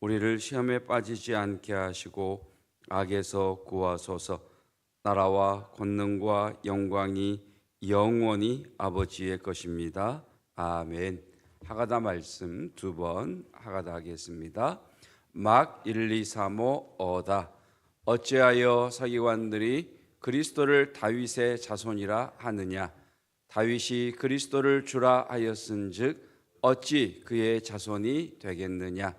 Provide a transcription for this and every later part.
우리를 시험에 빠지지 않게 하시고 악에서 구하소서. 나라와 권능과 영광이 영원히 아버지의 것입니다. 아멘. 하가다 말씀 두 번 하가다 하겠습니다. 막 1, 2, 3, 5 어다. 어찌하여 서기관들이 그리스도를 다윗의 자손이라 하느냐? 다윗이 그리스도를 주라 하였은즉 어찌 그의 자손이 되겠느냐?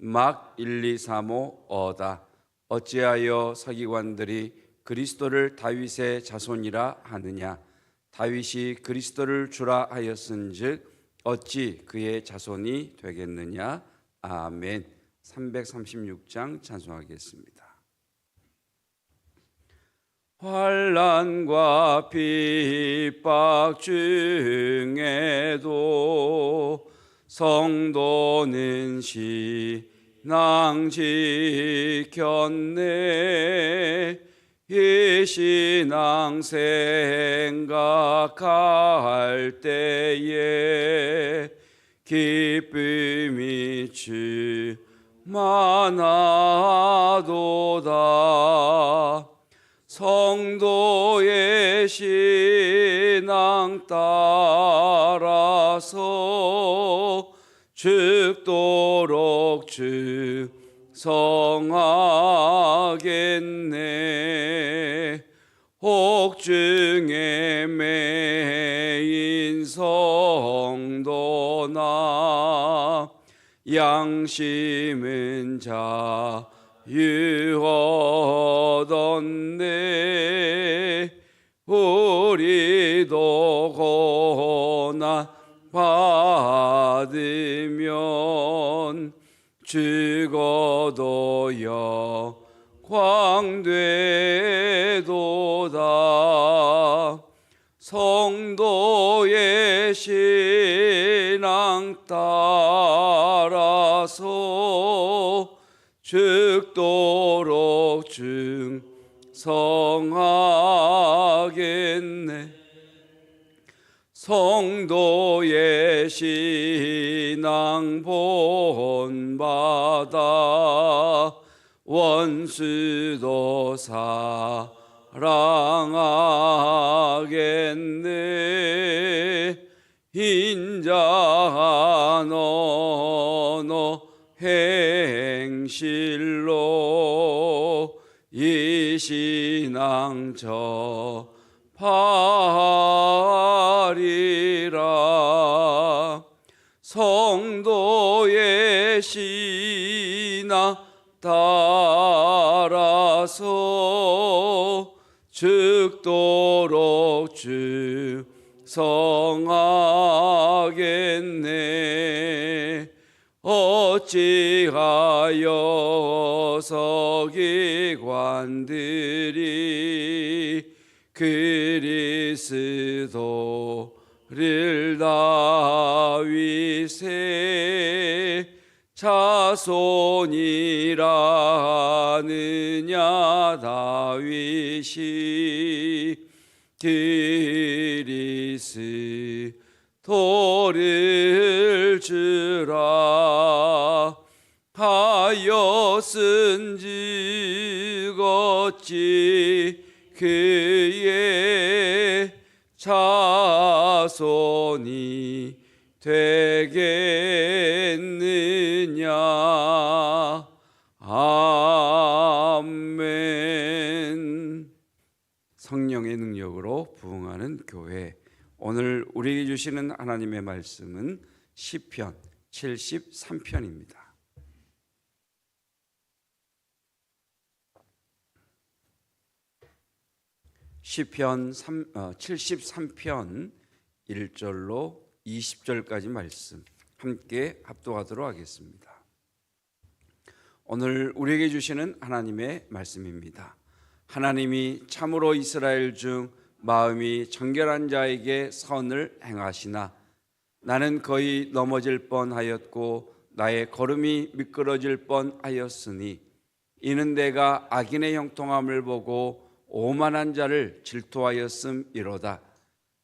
막 1, 2, 3, 5 어다. 어찌하여 서기관들이 그리스도를 다윗의 자손이라 하느냐? 다윗이 그리스도를 주라 하였은즉 어찌 그의 자손이 되겠느냐? 아멘. 336장 찬송하겠습니다. 환란과 핍박 중에도 성도는 신앙 지켰네. 이 신앙 생각할 때에 기쁨이 주만하도다 성도의 신앙 따라서 죽도록 즉성하겠네. 혹중에 매인 성도나 양심은 자 유하던데 우리도 고난 받으면 죽어도 영광되도다. 성도의 신앙 따 죽도록 증성하겠네. 성도의 신앙 본받아 원수도 사랑하겠네 행실로 이 신앙 접하리라. 성도의 신앙 따라서 죽도록 증성하겠네 어찌하여 서기관들이 그리스도를 다윗의 자손이라 하느냐 다윗이 그리스 주라. 하였은즉 어찌 그의 자손이 되겠느냐. 아멘. 성령의 능력으로 부흥하는 교회 오늘 우리에게 주시는 하나님의 말씀은 시편 73편입니다. 시편 3, 어, 73편 1절로 20절까지 말씀 함께 합독하도록 하겠습니다. 오늘 우리에게 주시는 하나님의 말씀입니다. 하나님이 참으로 이스라엘 중 마음이 정결한 자에게 선을 행하시나 나는 거의 넘어질 뻔하였고 나의 걸음이 미끄러질 뻔하였으니 이는 내가 악인의 형통함을 보고 오만한 자를 질투하였음이로다.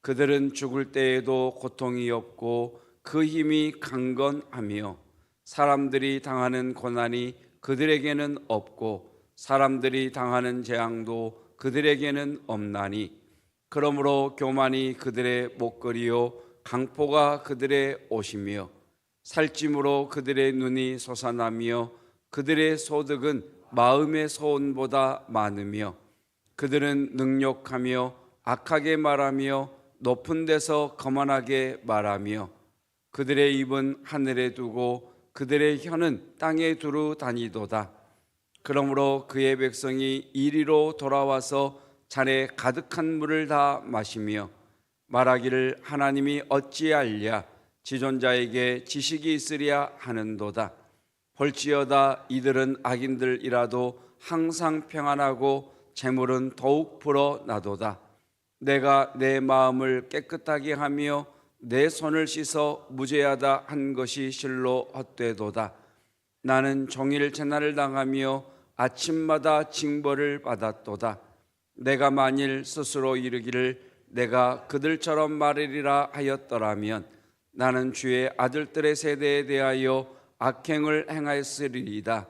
그들은 죽을 때에도 고통이 없고 그 힘이 강건하며 사람들이 당하는 고난이 그들에게는 없고 사람들이 당하는 재앙도 그들에게는 없나니 그러므로 교만이 그들의 목걸이요 강포가 그들의 옷이며 살찜으로 그들의 눈이 솟아나며 그들의 소득은 마음의 소원보다 많으며 그들은 능욕하며 악하게 말하며 높은 데서 거만하게 말하며 그들의 입은 하늘에 두고 그들의 혀는 땅에 두루 다니도다. 그러므로 그의 백성이 이리로 돌아와서 잔에 가득한 물을 다 마시며 말하기를 하나님이 어찌 알랴 지존자에게 지식이 있으랴 하는도다. 볼지어다 이들은 악인들이라도 항상 평안하고 재물은 더욱 불어나도다. 내가 내 마음을 깨끗하게 하며 내 손을 씻어 무죄하다 한 것이 실로 헛되도다. 나는 종일 재난을 당하며 아침마다 징벌을 받았도다. 내가 만일 스스로 이르기를 내가 그들처럼 말하리라 하였더라면 나는 주의 아들들의 세대에 대하여 악행을 행하였으리이다.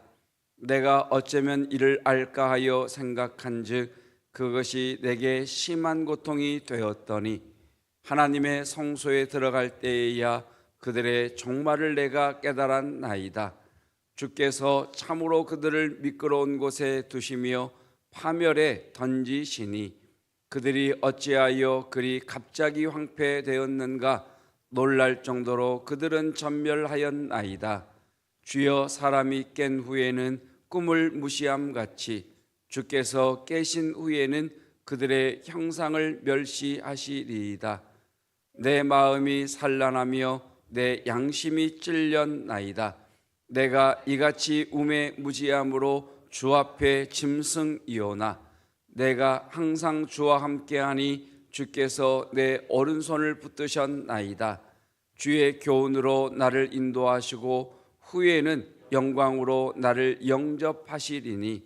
내가 어쩌면 이를 알까 하여 생각한즉 그것이 내게 심한 고통이 되었더니 하나님의 성소에 들어갈 때에야 그들의 종말을 내가 깨달았나이다. 주께서 참으로 그들을 미끄러운 곳에 두시며 파멸에 던지시니 그들이 어찌하여 그리 갑자기 황폐되었는가 놀랄 정도로 그들은 전멸하였나이다. 주여 사람이 깬 후에는 꿈을 무시함 같이 주께서 깨신 후에는 그들의 형상을 멸시하시리이다. 내 마음이 산란하며 내 양심이 찔렸나이다. 내가 이같이 우매 무지함으로 주 앞에 짐승이오나 내가 항상 주와 함께하니 주께서 내 오른손을 붙드셨나이다. 주의 교훈으로 나를 인도하시고 후에는 영광으로 나를 영접하시리니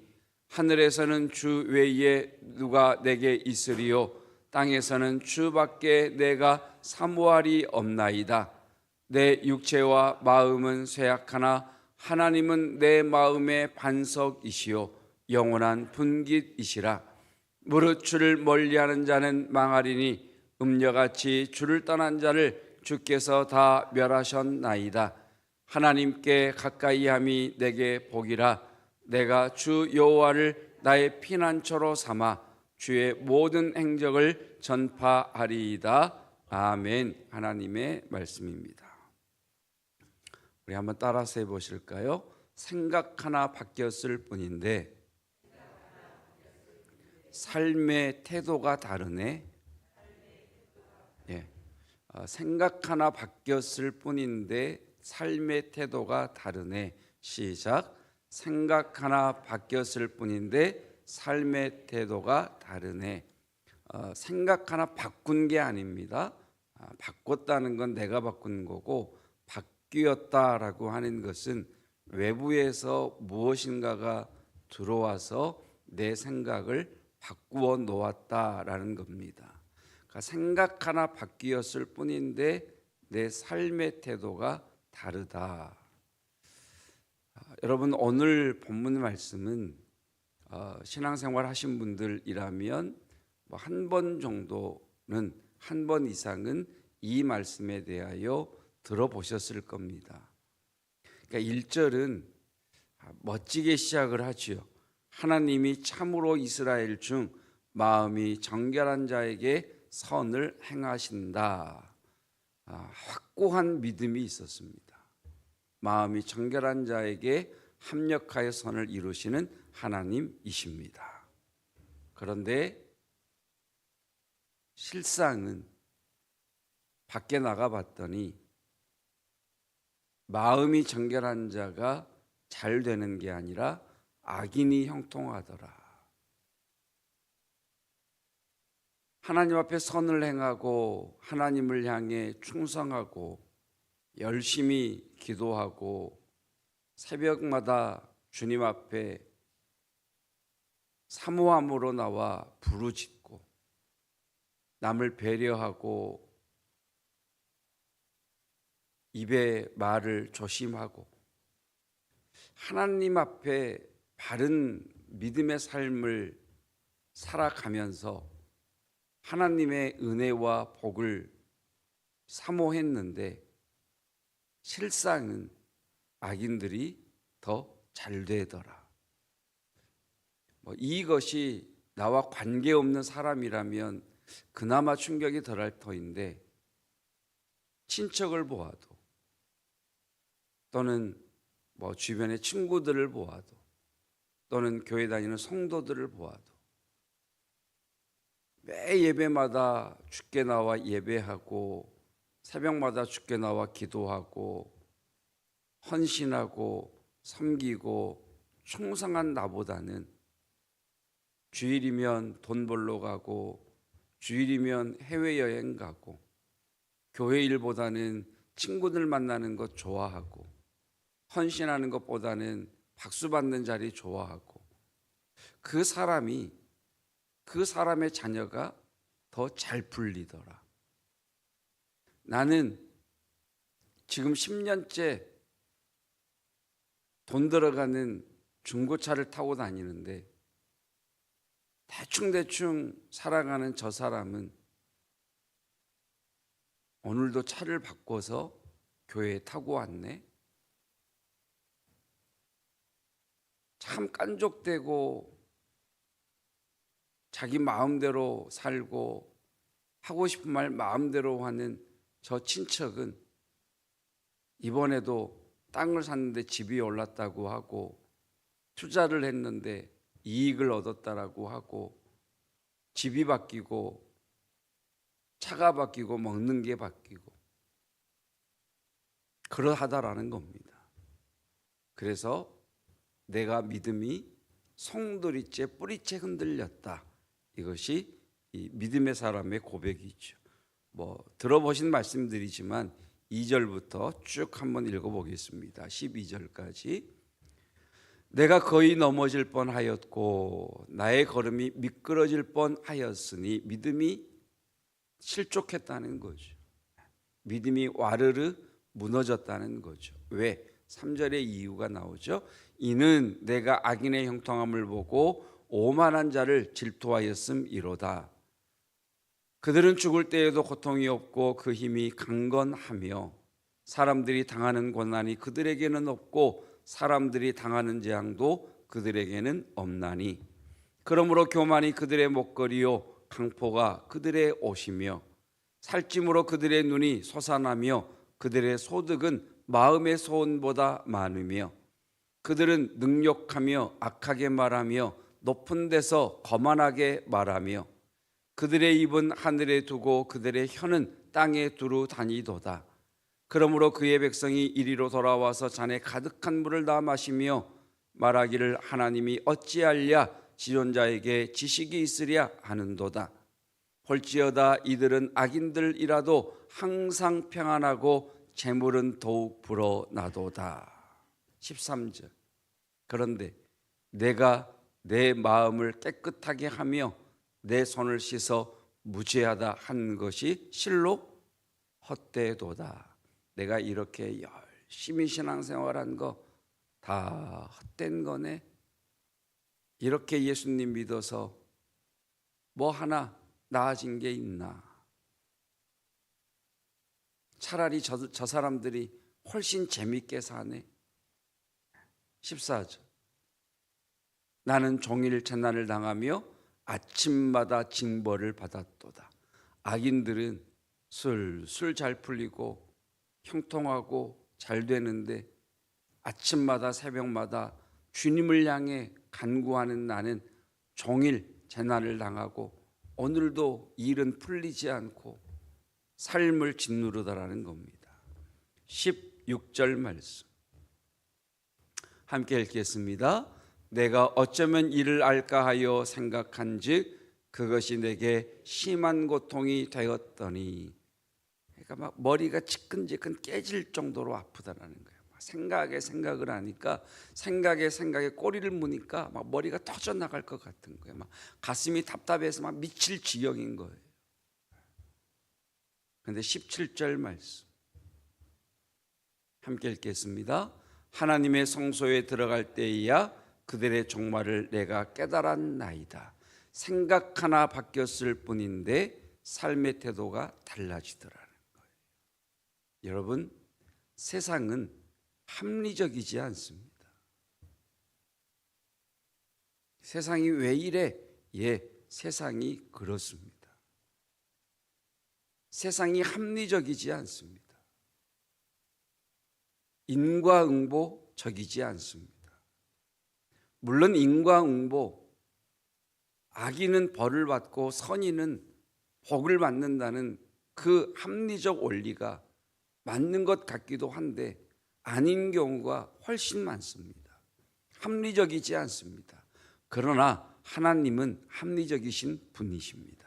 하늘에서는 주 외에 누가 내게 있으리요 땅에서는 주밖에 내가 사모할이 없나이다. 내 육체와 마음은 쇠약하나 하나님은 내 마음의 반석이시요 영원한 분깃이시라. 무릇 주를 멀리하는 자는 망하리니 음녀같이 주를 떠난 자를 주께서 다 멸하셨나이다. 하나님께 가까이함이 내게 복이라. 내가 주 여호와를 나의 피난처로 삼아 주의 모든 행적을 전파하리이다. 아멘. 하나님의 말씀입니다. 우리 한번 따라서 해보실까요? 생각 하나 바뀌었을 뿐인데 삶의 태도가 다르네. 예, 어, 생각 하나 바뀌었을 뿐인데 삶의 태도가 다르네. 시작. 생각 하나 바뀌었을 뿐인데 삶의 태도가 다르네. 어, 생각 하나 바꾼 게 아닙니다. 아, 바꿨다는 건 내가 바꾼 거고 바뀌었다라고 하는 것은 외부에서 무엇인가가 들어와서 내 생각을 바꾸어 놓았다라는 겁니다. 그러니까 생각 하나 바뀌었을 뿐인데 내 삶의 태도가 다르다. 아, 여러분 오늘 본문 말씀은 어, 신앙생활 하신 분들이라면 뭐한번 정도는 한 번 이상은 이 말씀에 대하여 들어보셨을 겁니다. 그러니까 1절은 멋지게 시작을 하지요. 하나님이 참으로 이스라엘 중 마음이 정결한 자에게 선을 행하신다. 아, 확고한 믿음이 있었습니다. 마음이 정결한 자에게 합력하여 선을 이루시는 하나님이십니다. 그런데 실상은 밖에 나가 봤더니 마음이 정결한 자가 잘 되는 게 아니라 악인이 형통하더라. 하나님 앞에 선을 행하고 하나님을 향해 충성하고 열심히 기도하고 새벽마다 주님 앞에 사모함으로 나와 부르짖고 남을 배려하고 입에 말을 조심하고 하나님 앞에 바른 믿음의 삶을 살아가면서 하나님의 은혜와 복을 사모했는데 실상은 악인들이 더 잘 되더라. 뭐 이것이 나와 관계없는 사람이라면 그나마 충격이 덜할 터인데 친척을 보아도 또는 뭐 주변의 친구들을 보아도 또는 교회 다니는 성도들을 보아도 매 예배마다 죽게 나와 예배하고 새벽마다 죽게 나와 기도하고 헌신하고 섬기고 충성한 나보다는 주일이면 돈 벌러 가고 주일이면 해외여행 가고 교회 일보다는 친구들 만나는 것 좋아하고 헌신하는 것보다는 박수 받는 자리 좋아하고 그 사람이 그 사람의 자녀가 더 잘 풀리더라. 나는 지금 10년째 돈 들어가는 중고차를 타고 다니는데 대충대충 살아가는 저 사람은 오늘도 차를 바꿔서 교회에 타고 왔네. 참 깐족되고 자기 마음대로 살고 하고 싶은 말 마음대로 하는 저 친척은 이번에도 땅을 샀는데 집이 올랐다고 하고 투자를 했는데 이익을 얻었다라고 하고 집이 바뀌고 차가 바뀌고 먹는 게 바뀌고 그러하다라는 겁니다. 그래서 내가 믿음이 송두리째 뿌리째 흔들렸다. 이것이 이 믿음의 사람의 고백이죠. 뭐 들어보신 말씀들이지만 2절부터 쭉 한번 읽어보겠습니다. 12절까지 내가 거의 넘어질 뻔하였고 나의 걸음이 미끄러질 뻔하였으니 믿음이 실족했다는 거죠. 믿음이 와르르 무너졌다는 거죠. 왜? 3절의 이유가 나오죠. 이는 내가 악인의 형통함을 보고 오만한 자를 질투하였음 이로다. 그들은 죽을 때에도 고통이 없고 그 힘이 강건하며 사람들이 당하는 고난이 그들에게는 없고 사람들이 당하는 재앙도 그들에게는 없나니 그러므로 교만이 그들의 목걸이요 강포가 그들의 옷이며 살찜으로 그들의 눈이 솟아나며 그들의 소득은 마음의 소원보다 많으며 그들은 능욕하며 악하게 말하며 높은 데서 거만하게 말하며 그들의 입은 하늘에 두고 그들의 혀는 땅에 두루 다니도다. 그러므로 그의 백성이 이리로 돌아와서 잔에 가득한 물을 다 마시며 말하기를 하나님이 어찌할랴 지존자에게 지식이 있으랴 하는도다. 볼지어다 이들은 악인들이라도 항상 평안하고 재물은 더욱 불어나도다. 13절. 그런데 내가 내 마음을 깨끗하게 하며 내 손을 씻어 무죄하다 한 것이 실로 헛되도다. 내가 이렇게 열심히 신앙생활한 거 다 헛된 거네. 이렇게 예수님 믿어서 뭐 하나 나아진 게 있나? 차라리 저, 저 사람들이 훨씬 재밌게 사네. 14절. 나는 종일 재난을 당하며 아침마다 징벌을 받았도다. 악인들은 술술 잘 풀리고 형통하고 잘 되는데 아침마다 새벽마다 주님을 향해 간구하는 나는 종일 재난을 당하고 오늘도 일은 풀리지 않고 삶을 짓누르다라는 겁니다. 16절 말씀. 함께 읽겠습니다. 내가 어쩌면 이를 알까 하여 생각한즉 그것이 내게 심한 고통이 되었더니 그러니까 막 머리가 지끈지끈 깨질 정도로 아프다라는 거예요. 막 생각에 생각을 하니까 생각에 생각에 꼬리를 무니까 막 머리가 터져 나갈 것 같은 거예요. 막 가슴이 답답해서 막 미칠 지경인 거예요. 근데 17절 말씀 함께 읽겠습니다. 하나님의 성소에 들어갈 때에야 그들의 종말을 내가 깨달았나이다. 생각 하나 바뀌었을 뿐인데 삶의 태도가 달라지더라는 거예요. 여러분, 세상은 합리적이지 않습니다. 세상이 왜 이래? 예, 세상이 그렇습니다. 세상이 합리적이지 않습니다. 인과응보적이지 않습니다. 물론 인과응보, 악인은 벌을 받고 선인은 복을 받는다는 그 합리적 원리가 맞는 것 같기도 한데 아닌 경우가 훨씬 많습니다. 합리적이지 않습니다. 그러나 하나님은 합리적이신 분이십니다.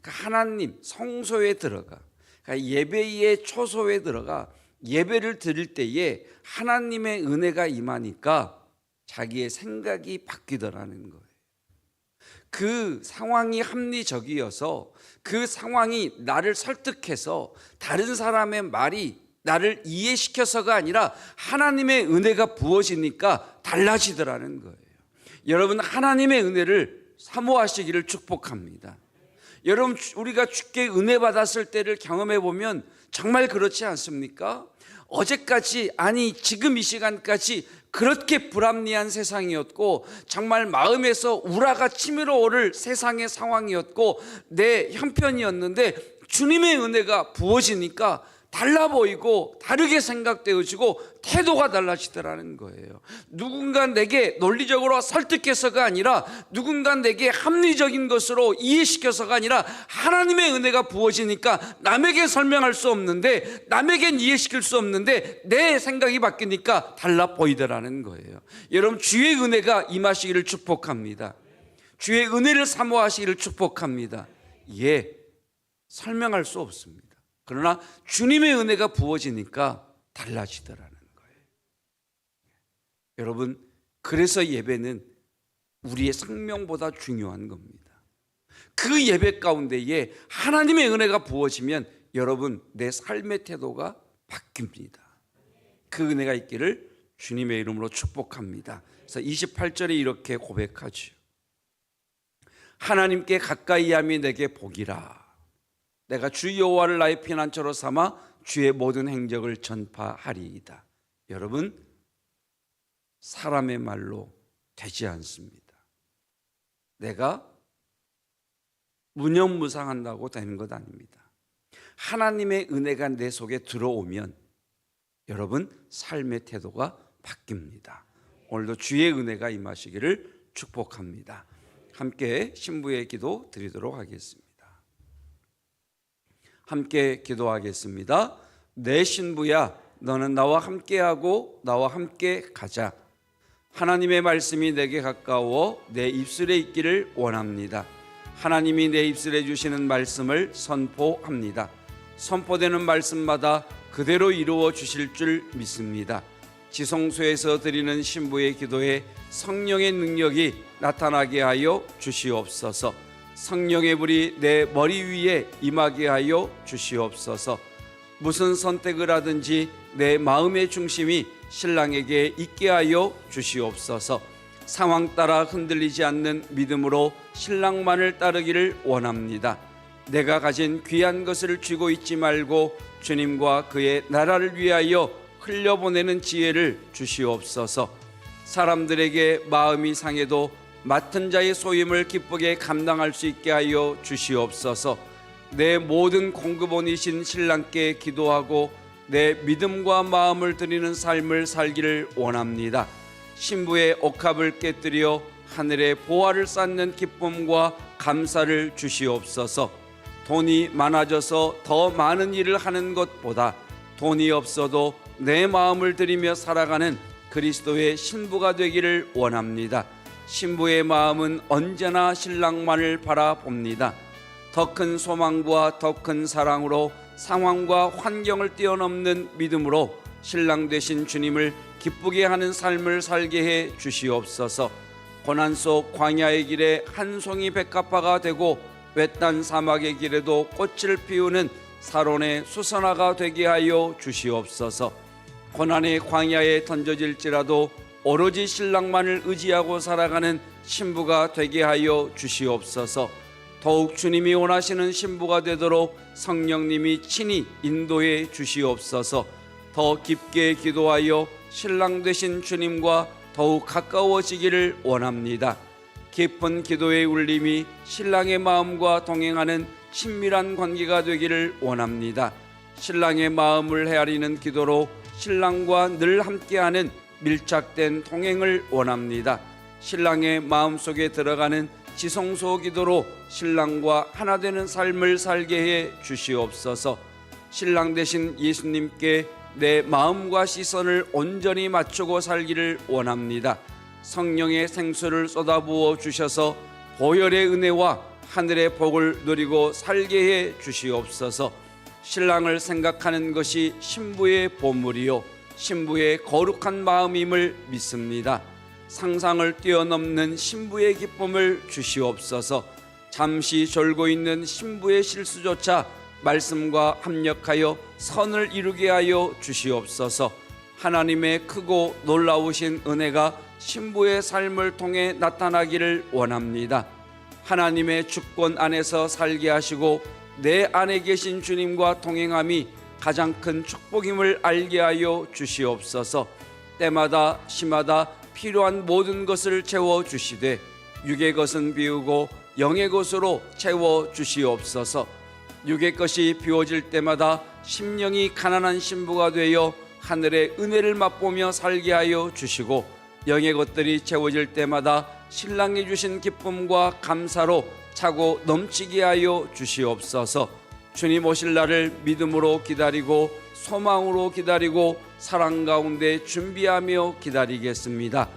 그러니까 하나님 성소에 들어가 그러니까 예배의 초소에 들어가 예배를 드릴 때에 하나님의 은혜가 임하니까 자기의 생각이 바뀌더라는 거예요. 그 상황이 합리적이어서 그 상황이 나를 설득해서 다른 사람의 말이 나를 이해시켜서가 아니라 하나님의 은혜가 부어지니까 달라지더라는 거예요. 여러분 하나님의 은혜를 사모하시기를 축복합니다. 여러분 우리가 주께 은혜 받았을 때를 경험해 보면 정말 그렇지 않습니까? 어제까지 아니 지금 이 시간까지 그렇게 불합리한 세상이었고 정말 마음에서 우라가 치밀어 오를 세상의 상황이었고 내 형편이었는데 주님의 은혜가 부어지니까 달라 보이고 다르게 생각되어지고 태도가 달라지더라는 거예요. 누군가 내게 논리적으로 설득해서가 아니라 누군가 내게 합리적인 것으로 이해시켜서가 아니라 하나님의 은혜가 부어지니까 남에게 설명할 수 없는데 남에겐 이해시킬 수 없는데 내 생각이 바뀌니까 달라 보이더라는 거예요. 여러분 주의 은혜가 임하시기를 축복합니다. 주의 은혜를 사모하시기를 축복합니다. 예, 설명할 수 없습니다. 그러나 주님의 은혜가 부어지니까 달라지더라는 거예요. 여러분, 그래서 예배는 우리의 생명보다 중요한 겁니다. 그 예배 가운데에 하나님의 은혜가 부어지면 여러분, 내 삶의 태도가 바뀝니다. 그 은혜가 있기를 주님의 이름으로 축복합니다. 그래서 28절에 이렇게 고백하죠. 하나님께 가까이 함이 내게 복이라. 내가 주 여호와를 나의 피난처로 삼아 주의 모든 행적을 전파하리이다. 여러분 사람의 말로 되지 않습니다. 내가 무념무상한다고 되는 것 아닙니다. 하나님의 은혜가 내 속에 들어오면 여러분 삶의 태도가 바뀝니다. 오늘도 주의 은혜가 임하시기를 축복합니다. 함께 신부의 기도 드리도록 하겠습니다. 함께 기도하겠습니다. 내 신부야, 너는 나와 함께하고 나와 함께 가자. 하나님의 말씀이 내게 가까워 내 입술에 있기를 원합니다. 하나님이 내 입술에 주시는 말씀을 선포합니다. 선포되는 말씀마다 그대로 이루어 주실 줄 믿습니다. 지성소에서 드리는 신부의 기도에 성령의 능력이 나타나게 하여 주시옵소서. 성령의 불이 내 머리 위에 임하게 하여 주시옵소서. 무슨 선택을 하든지 내 마음의 중심이 신랑에게 있게 하여 주시옵소서. 상황 따라 흔들리지 않는 믿음으로 신랑만을 따르기를 원합니다. 내가 가진 귀한 것을 쥐고 있지 말고 주님과 그의 나라를 위하여 흘려보내는 지혜를 주시옵소서. 사람들에게 마음이 상해도 맡은 자의 소임을 기쁘게 감당할 수 있게 하여 주시옵소서. 내 모든 공급원이신 신랑께 기도하고 내 믿음과 마음을 드리는 삶을 살기를 원합니다. 신부의 옥합을 깨뜨려 하늘의 보화를 쌓는 기쁨과 감사를 주시옵소서. 돈이 많아져서 더 많은 일을 하는 것보다 돈이 없어도 내 마음을 들이며 살아가는 그리스도의 신부가 되기를 원합니다. 신부의 마음은 언제나 신랑만을 바라봅니다. 더 큰 소망과 더 큰 사랑으로 상황과 환경을 뛰어넘는 믿음으로 신랑 되신 주님을 기쁘게 하는 삶을 살게 해 주시옵소서. 고난 속 광야의 길에 한 송이 백합화가 되고 외딴 사막의 길에도 꽃을 피우는 사론의 수선화가 되게 하여 주시옵소서. 고난의 광야에 던져질지라도 오로지 신랑만을 의지하고 살아가는 신부가 되게 하여 주시옵소서. 더욱 주님이 원하시는 신부가 되도록 성령님이 친히 인도해 주시옵소서. 더 깊게 기도하여 신랑 되신 주님과 더욱 가까워지기를 원합니다. 깊은 기도의 울림이 신랑의 마음과 동행하는 친밀한 관계가 되기를 원합니다. 신랑의 마음을 헤아리는 기도로 신랑과 늘 함께하는 밀착된 동행을 원합니다. 신랑의 마음속에 들어가는 지성소 기도로 신랑과 하나 되는 삶을 살게 해 주시옵소서. 신랑 되신 예수님께 내 마음과 시선을 온전히 맞추고 살기를 원합니다. 성령의 생수를 쏟아부어 주셔서 보혈의 은혜와 하늘의 복을 누리고 살게 해 주시옵소서. 신랑을 생각하는 것이 신부의 보물이요 신부의 거룩한 마음임을 믿습니다. 상상을 뛰어넘는 신부의 기쁨을 주시옵소서. 잠시 졸고 있는 신부의 실수조차 말씀과 합력하여 선을 이루게 하여 주시옵소서. 하나님의 크고 놀라우신 은혜가 신부의 삶을 통해 나타나기를 원합니다. 하나님의 주권 안에서 살게 하시고 내 안에 계신 주님과 동행함이 가장 큰 축복임을 알게 하여 주시옵소서. 때마다 시마다 필요한 모든 것을 채워 주시되 육의 것은 비우고 영의 것으로 채워 주시옵소서. 육의 것이 비워질 때마다 심령이 가난한 신부가 되어 하늘의 은혜를 맛보며 살게 하여 주시고 영의 것들이 채워질 때마다 신랑이 주신 기쁨과 감사로 차고 넘치게 하여 주시옵소서. 주님 오실 날을 믿음으로 기다리고 소망으로 기다리고 사랑 가운데 준비하며 기다리겠습니다.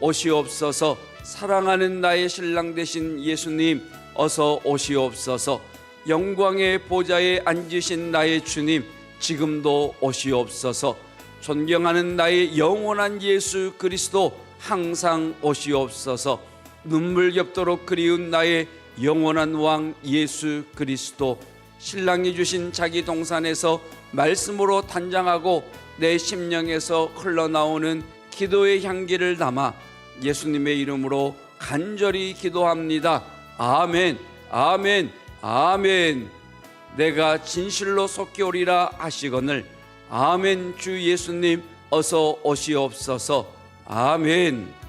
오시옵소서. 사랑하는 나의 신랑 되신 예수님 어서 오시옵소서. 영광의 보좌에 앉으신 나의 주님 지금도 오시옵소서. 존경하는 나의 영원한 예수 그리스도 항상 오시옵소서. 눈물 겹도록 그리운 나의 영원한 왕 예수 그리스도 신랑이 주신 자기 동산에서 말씀으로 단장하고 내 심령에서 흘러나오는 기도의 향기를 담아 예수님의 이름으로 간절히 기도합니다. 아멘, 아멘, 아멘. 내가 진실로 속히 오리라 하시거늘 아멘 주 예수님 어서 오시옵소서. 아멘.